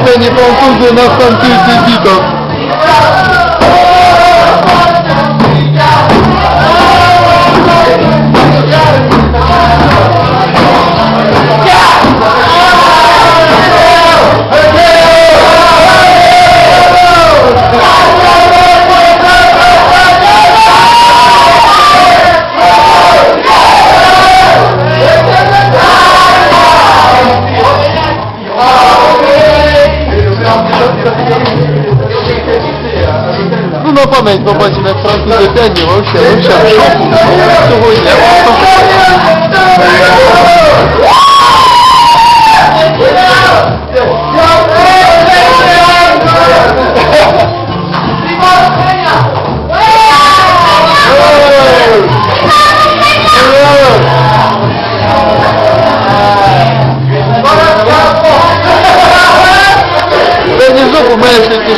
Niestety nie powtórzy nastąpił widok. pomyśl, bo bądźmy w Francji do Deniu, on się, on się w szoku.